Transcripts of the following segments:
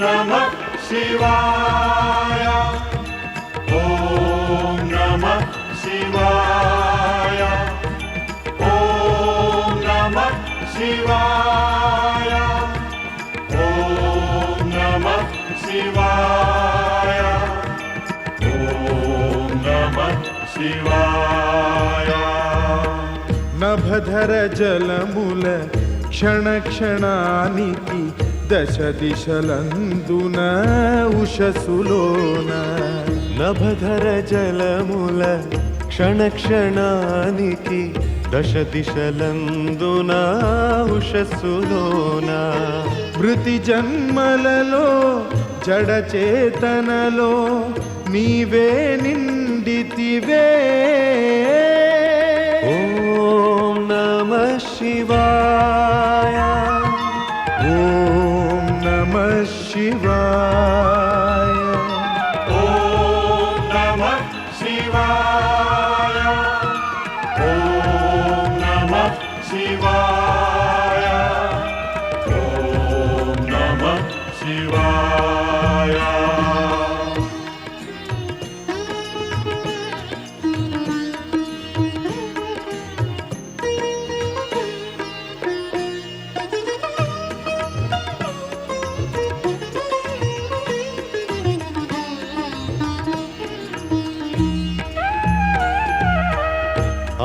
नमः शिवाय। ॐ नमः शिवाय। ॐ नमः शिवाय। ॐ नमः शिवाय। ॐ नमः शिवाय। नभधर जलमूल क्षण क्षणानिकी దశ దిశలందున ఉషసులోన నభధర జలముల క్షణ క్షణానికి దశ దిశలందున ఉషసులోన మృతి జన్మలలో జడచేతనలో నీవే నిండితివే. शिवाय ॐ नमः शिवाय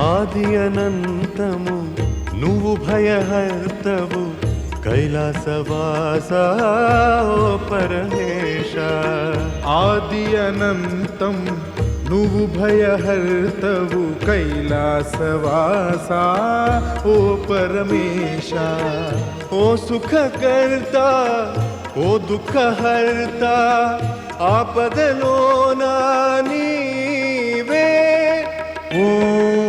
ఆది అనంతము నువ్వు భయహర్తవు కైలాసవాస ఓ పరమేశ ఆది అనంతం నువ్వు భయహర్తవు కైలాసవాసా ఓ పరమేశ ఓ సుఖకర్త ఓ దుఃఖహర్త ఆపదలో నా నీవే ఓం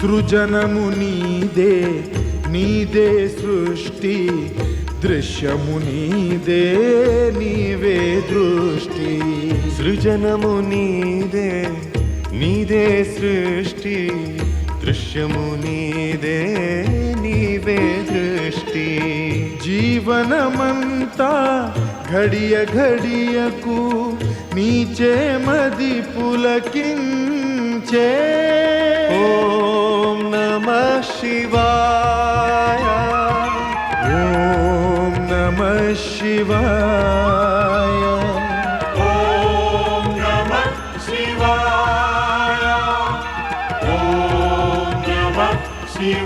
సృజనము నీదే నీదే సృష్టి దృశ్యము నీదే నీవే దృష్టి. సృజనము నీదే నీదే సృష్టి దృశ్యము నీదే నీవే దృష్టి. జీవనమంతా ఘడియ ఘడియకు నీచే మది om namah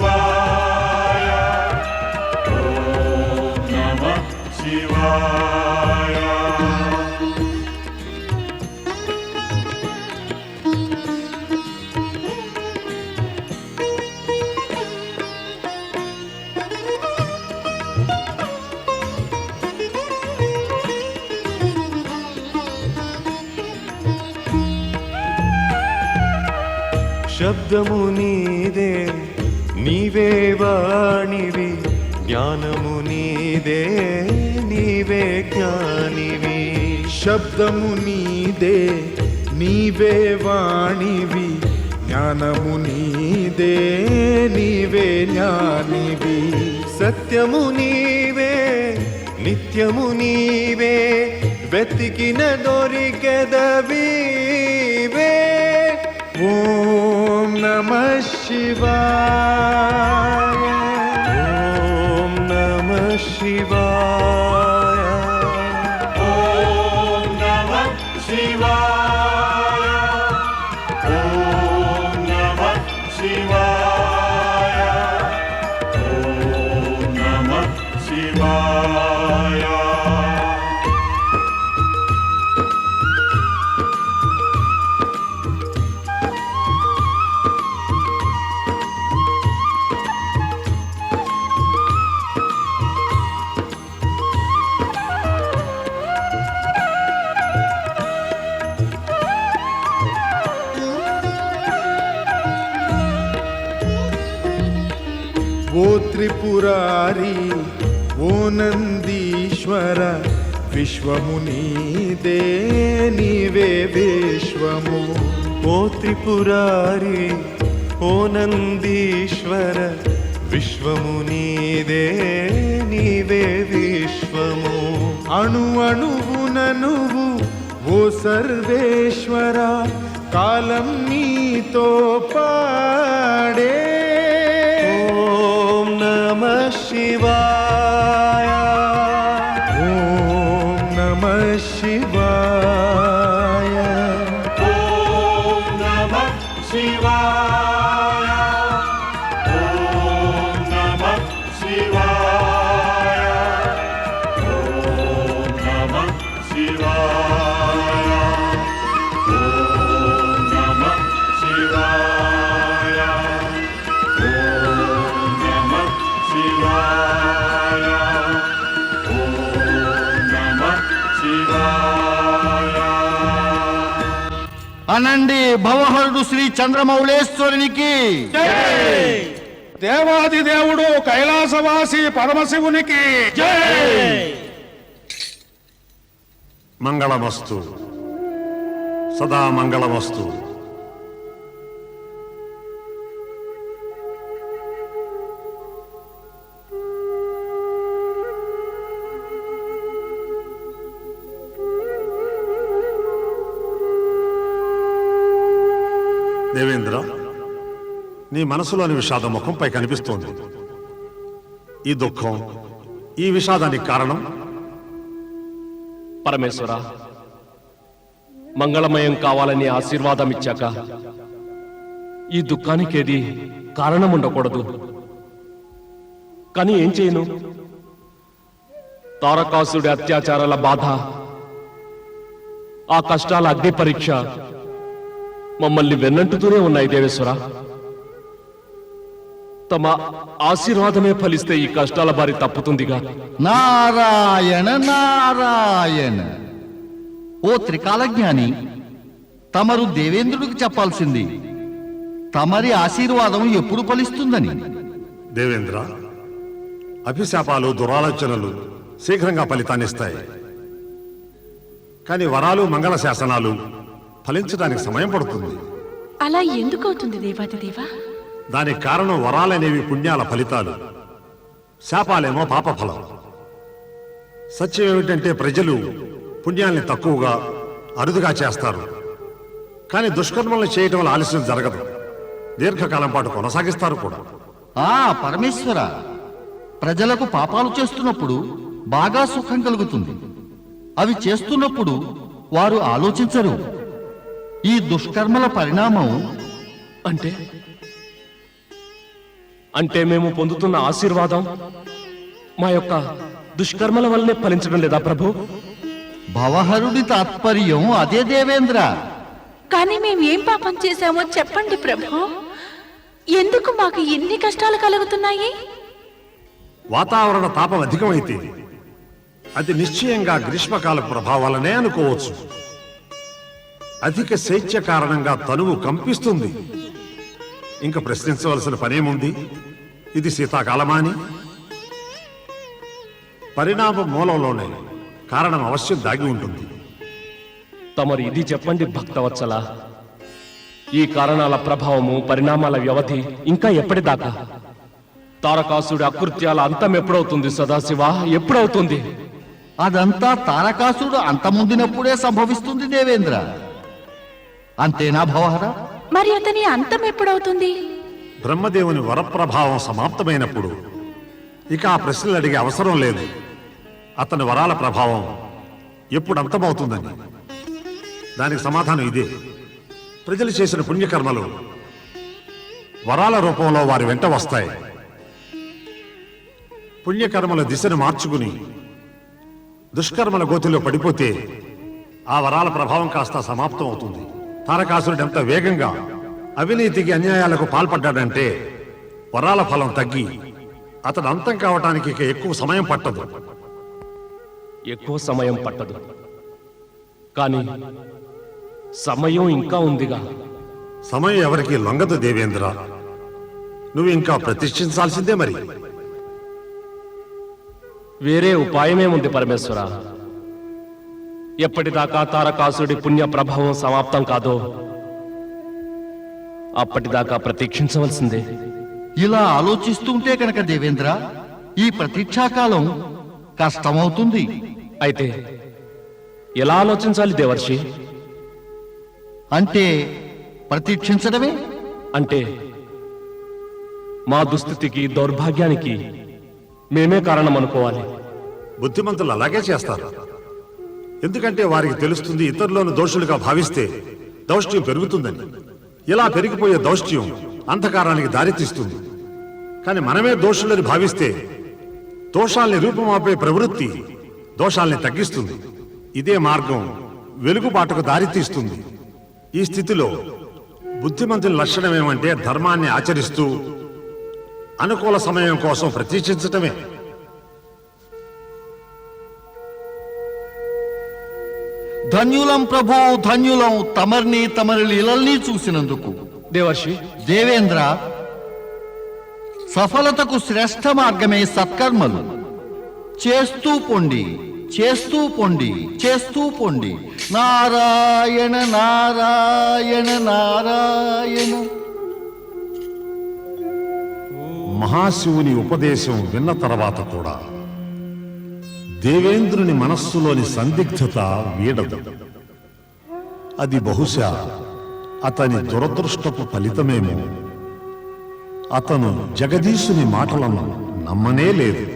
are శబ్దము నీదే నీవే వాణివి జ్ఞానము నీదే నీవే జ్ఞానివి. శబ్దము నీదే నీవే వాణివి జ్ఞానము నీదే నీవే జ్ఞానివి. సత్యము నీవే నిత్యము నీవే వెతికిన దొరికెదవీ. ఓం నమ శివాయ ఓం నమ త్రిపురారి ఓ నందీశ్వర విశ్వము నీదే నీవే విశ్వము. ఓ త్రిపురారి ఓ నందీశ్వర విశ్వము నీదే నీవే విశ్వము. అణు అణువు ననువు ఓ సర్వేశ్వర కాలం నీతో పాడే శివాయ అనండి భవహరుడు శ్రీ చంద్రమౌళేశ్వరునికి. దేవాది దేవుడు కైలాసవాసి పరమశివునికి. మంగళమస్తు సదా మంగళమస్తు దేవేంద్ర నీ మనసులోని విషాద ముఖంపై కనిపిస్తోంది ఈ దుఃఖం ఈ విషాదానికి కారణం? పరమేశ్వర మంగళమయం కావాలని ఆశీర్వాదం ఇచ్చాక ఈ దుఃఖానికి ఏది కారణం ఉండకూడదు కానీ ఏం చేయను? తారకాసుడి అత్యాచారాల బాధ ఆ కష్టాల అగ్ని పరీక్ష మమ్మల్ని వెన్నంటుతూనే ఉన్నాయి దేవేశ్వర. తమ ఆశీర్వాదమే ఫలిస్తే ఈ కష్టాల బారి తప్పుతుందిగా. నారాయణ నారాయణ. ఓ త్రికాలజ్ఞాని తమరు దేవేంద్రుడికి చెప్పాల్సింది తమరి ఆశీర్వాదం ఎప్పుడు ఫలిస్తుందని. దేవేంద్ర అభిశాపాలు దురాలోచనలు శీఘ్రంగా ఫలితాన్నిస్తాయి. కానీ వరాలు మంగళ శాసనాలు ఫలించడానికి సమయం పడుతుంది. అలా ఎందుకు అవుతుంది దేవాది దేవా? దానికి కారణం వరాలనేవి పుణ్యాల ఫలితాలు. శాపాలేమో పాపఫలం. సత్యం ఏమిటంటే ప్రజలు పుణ్యాల్ని తక్కువగా అరుదుగా చేస్తారు. కానీ దుష్కర్మలను చేయటం వల్ల ఆలస్యం జరగదు. దీర్ఘకాలం పాటు కొనసాగిస్తారు కూడా. ఆ పరమేశ్వర ప్రజలకు పాపాలు చేస్తున్నప్పుడు బాగా సుఖం కలుగుతుంది. అవి చేస్తున్నప్పుడు వారు ఆలోచించరు. ఈ దుష్కర్మల పరిణామం? అంటే? అంటే మేము పొందుతున్న ఆశీర్వాదం మా యొక్క దుష్కర్మల వల్లనే ఫలించడం లేదా ప్రభు? భవహరుడి తాత్పర్యం అదే దేవేంద్ర. కానీ మేము ఏం పాపం చేశామో చెప్పండి ప్రభు. ఎందుకు మాకు ఎన్ని కష్టాలు కలుగుతున్నాయి? వాతావరణ తాపం అధికమైతే అది నిశ్చయంగా గ్రీష్మకాల ప్రభావాలనే అనుకోవచ్చు. అధిక శైత్య కారణంగా తనువు కంపిస్తుంది. ఇంకా ప్రశ్నించవలసిన పనేముంది? ఇది శీతాకాలమా అని పరిణామ మూలంలోనే కారణం అవశ్యం దాగి ఉంటుంది. తమరు ఇది చెప్పండి భక్తవత్సల. ఈ కారణాల ప్రభావము పరిణామాల వ్యవధి ఇంకా ఎప్పటిదాకా? తారకాసుడి అకృత్యాల అంతం ఎప్పుడవుతుంది సదాశివ? ఎప్పుడవుతుంది? అదంతా తారకాసుడు అంతముందినప్పుడే సంభవిస్తుంది దేవేంద్ర. అంతేనా భవహర? మరి అతని అంతం ఎప్పుడవుతుంది? బ్రహ్మదేవుని వరప్రభావం సమాప్తమైనప్పుడు ఇక ఆ ప్రశ్నలు అడిగే అవసరం లేదు. అతని వరాల ప్రభావం ఎప్పుడు అంతమవుతుందని. దానికి సమాధానం ఇదే. ప్రజలు చేసిన పుణ్యకర్మలు వరాల రూపంలో వారి వెంట వస్తాయి. పుణ్యకర్మల దిశను మార్చుకుని దుష్కర్మల గోతిలో పడిపోతే ఆ వరాల ప్రభావం కాస్త సమాప్తం అవుతుంది తారకాసురుడు ఎంత వేగంగా అవినీతికి అన్యాయాలకు పాల్పడ్డాడంటే వరాల ఫలం తగ్గి అతడు అంతం కావటానికి ఇక ఎక్కువ సమయం పట్టదు. ఎక్కువ సమయం పట్టదు. కానీ సమయం ఇంకా ఉందిగా. సమయం ఎవరికి లొంగదు దేవేంద్ర. నువ్వు ఇంకా ప్రతిష్ఠించాల్సిందే మరి. వేరే ఉపాయమేముంది పరమేశ్వర? ఎప్పటిదాకా తారకాసుడి పుణ్య ప్రభావం సమాప్తం కాదో అప్పటిదాకా ప్రతీక్షించవలసిందే. ఇలా ఆలోచిస్తుంటే కనుక దేవేంద్ర ఈ ప్రతీక్షాకాలం కష్టమవుతుంది. అయితే ఎలా ఆలోచించాలి దేవర్షి? అంటే ప్రతీక్షించడమే? అంటే మా దుస్థితికి దౌర్భాగ్యానికి మేమే కారణం అనుకోవాలి బుద్ధిమంతులు అలాగే చేస్తారు. ఎందుకంటే వారికి తెలుస్తుంది ఇతరులను దోషులుగా భావిస్తే దౌష్ట్యం పెరుగుతుందని. ఇలా పెరిగిపోయే దౌష్ట్యం అంధకారానికి దారితీస్తుంది. కానీ మనమే దోషులని భావిస్తే దోషాల్ని రూపమాపే ప్రవృత్తి దోషాల్ని తగ్గిస్తుంది. ఇదే మార్గం వెలుగుబాటుకు దారితీస్తుంది. ఈ స్థితిలో బుద్ధిమంతుల లక్షణం ఏమంటే ధర్మాన్ని ఆచరిస్తూ అనుకూల సమయం కోసం ప్రతీక్షించటమే. ధన్యులం ప్రభు ధన్యులం. తమర్ని తమరి లీలల్ని చూసినందుకు. దేవర్షి. దేవేంద్ర సఫలతకు శ్రేష్ఠ మార్గమే సత్కర్మలు. చేస్తూ పొండి చేస్తూ పొండి చేస్తూ పొండి. నారాయణ నారాయణ నారాయణ. మహాశివుని ఉపదేశం విన్న తర్వాత కూడా దేవేంద్రుని మనస్సులోని సందిగ్ధత వీడదు. అది బహుశా అతని దురదృష్టపు ఫలితమేమో. అతను జగదీశుని మాటలను నమ్మనే లేదు.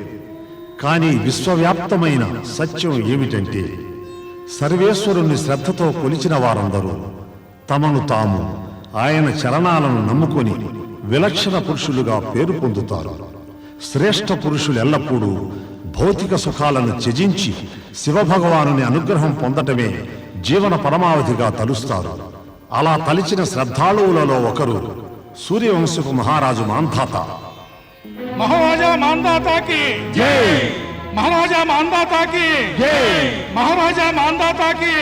కానీ విశ్వవ్యాప్తమైన సత్యం ఏమిటంటే సర్వేశ్వరుని శ్రద్ధతో కొలిచిన వారందరూ తమను తాము ఆయన చరణాలను నమ్ముకొని విలక్షణ పురుషులుగా పేరు పొందుతారు. శ్రేష్ఠ పురుషులు ఎల్లప్పుడూ భౌతిక సుఖాలను త్యజించి శివభగవానుని అనుగ్రహం పొందటమే జీవన పరమావధిగా తలుస్తారు. అలా తలిచిన శ్రద్ధాళువులలో ఒకరు సూర్యవంశపు మహారాజు మాంధాత. మహారాజా మాందాతాకి మహారాజా మాందాతాకి మహారాజా మాందాతాకి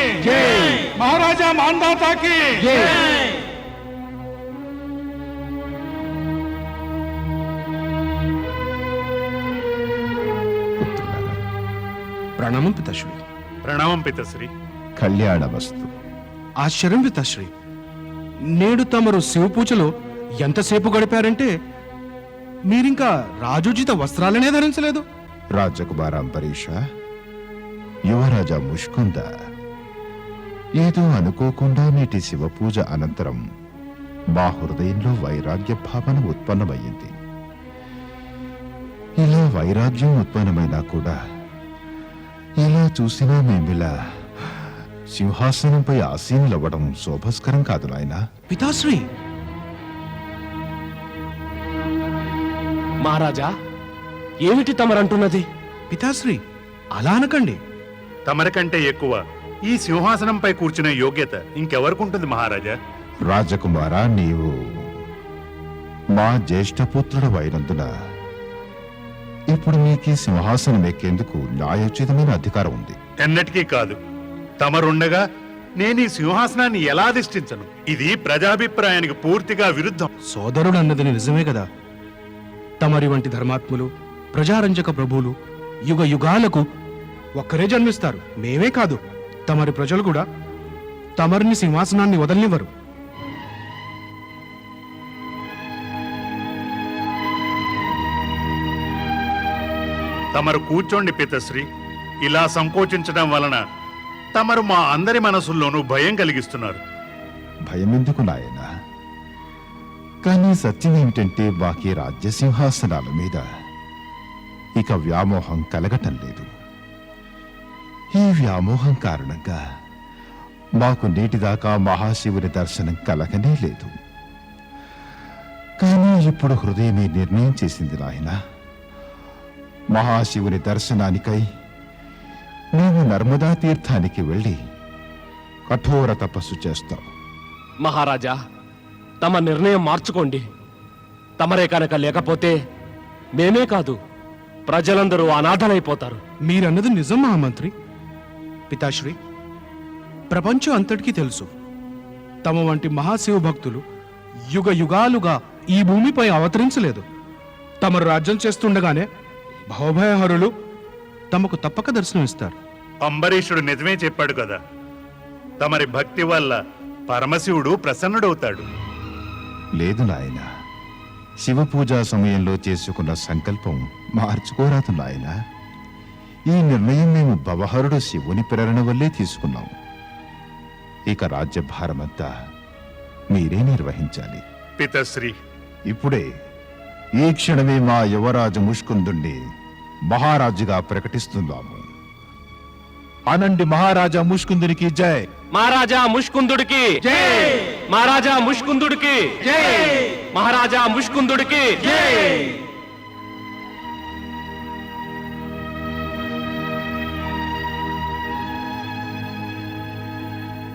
మహారాజా మాందాతాకి ప్రణామం పితశ్రీ. ప్రణామం పితశ్రీ. కళ్యాణమస్తు. ఆశ్చర్యం పితశ్రీ. నేడు తమరు శివపూజలో ఎంతసేపు గడిపారంటే మీరింకా రాజోచిత వస్త్రాలనే ధరించలేదు. రాజకుమార అంబరీష యువరాజా ముష్కుంద ఏదో అనుకోకుండా నేటి శివపూజ అనంతరం మా హృదయంలో వైరాగ్య భావన ఉత్పన్నమయ్యింది. ఇలా వైరాగ్యం ఉత్పన్నమైనా కూడా ఎలా చూసినా మేమిలా సింహాసనంపై ఆసీనులవ్వడం శోభస్కరం కాదు నాయనా. పితాశ్రీ! మహారాజా ఏమిటి తమరంటున్నది? పితాశ్రీ అలా అనకండి. తమరికంటే ఎక్కువ ఈ సింహాసనంపై కూర్చునే యోగ్యత ఇంకెవరికుంటుంది మహారాజా? రాజకుమారా నీవు మా జ్యేష్ఠపుత్రుడు అయినందున ఇప్పుడు మీకు ఈ సింహాసనం ఎక్కేందుకు న్యాయోచితమైన అధికారం ఉంది. ఎన్నటికీ కాదు. తమరుండగా నేను ఈ సింహాసనాన్ని ఎలా అధిష్ఠించను? ఇది ప్రజాభిప్రాయానికి పూర్తిగా విరుద్ధం. సోదరుడు అన్నది నిజమే కదా? తమరి వంటి ధర్మాత్ములు ప్రజారంజక ప్రభువులు యుగ యుగాలకు ఒక్కరే జన్మిస్తారు. మేమే కాదు. తమరి ప్రజలు కూడా తమరిని సింహాసనాన్ని వదలనివ్వరు. తమరు కూర్చోండి పితశ్రీ. ఇలా సంకోచించడం వలన తమరు మా అందరి మనసుల్లోనూ భయం కలిగిస్తున్నారు. భయం ఎందుకు నాయన? కానీ సత్యం ఏమిటంటే బాకీ రాజ్యసింహాసనాల మీద ఇక వ్యామోహం కలగటం లేదు. ఈ వ్యామోహం కారణంగా మాకు నేటిదాకా మహాశివుని దర్శనం కలగనే లేదు. కానీ ఇప్పుడు హృదయమే నిర్ణయం చేసింది నాయనా. మహాశివుని దర్శనానికై మేము నర్మదా తీర్థానికి వెళ్ళి కఠోర తపస్సు చేస్తాం మహారాజా తమ నిర్ణయం మార్చుకోండి. తమరే కనుక లేకపోతే మేమే కాదు ప్రజలందరూ అనాథలైపోతారు. మీరన్నది నిజం మహామంత్రి. పితాశ్రీ ప్రపంచం అంతటికీ తెలుసు. తమ వంటి మహాశివ భక్తులు యుగ యుగాలుగా ఈ భూమిపై అవతరించలేదు. తమరు రాజ్యం చేస్తుండగానే భవభయహరులు తమకు తప్పక దర్శనమిస్తారు. అంబరీషుడు నిజమే చెప్పాడు కదా. తమరి భక్తి వల్ల పరమశివుడు ప్రసన్నుడవుతాడు. లేదు నాయన. శివ పూజా సమయంలో చేసుకున్న సంకల్పం మార్చుకోరాదు నాయన. ఈ నిర్ణయం మేము భవహరుడు శివుని ప్రేరణ వల్లే తీసుకున్నాం. ఇక రాజ్యభారమంతా మీరే నిర్వహించాలి. పితశ్రీ. ఇప్పుడే ఈ క్షణమే మా యువరాజు ముష్కుందుణ్ణి మహారాజుగా ప్రకటిస్తున్నాము అనండి మహారాజా ముష్కుందునికి జై. మహారాజా ముష్కుందుడికి మహారాజా ముష్కుందుడికి మహారాజా ముష్కుందుడికి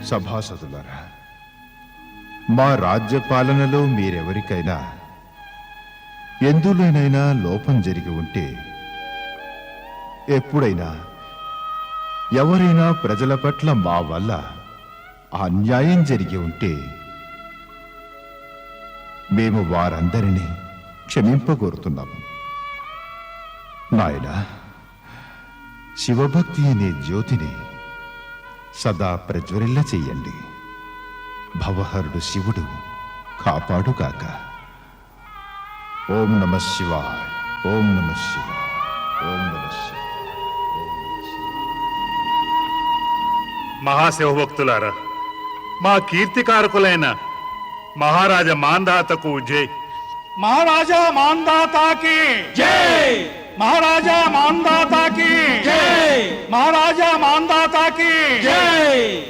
సభాసదులారా మా రాజ్య పాలనలో మీరెవరికైనా ఎందులోనైనా లోపం జరిగి ఉంటే ఎప్పుడైనా ఎవరైనా ప్రజల పట్ల మా వల్ల అన్యాయం జరిగి ఉంటే మేము వారందరినీ క్షమింపగోరుతున్నాము. నాయనా శివభక్తి అనే జ్యోతిని సదా ప్రజ్వరిల్ల చెయ్యండి. భవహరుడు శివుడు కాపాడుగాక. ఓం నమ శివాయ. ఓం నమ శివాయ. ఓం నమ శివాయ. మహాశివభక్తులారా మా కీర్తికారకులైన మహారాజా మాందాతకు జై. మహారాజా మాందాతాకి జై! మహారాజా మాందాతాకి జై! మహారాజా మాందాతాకి జై!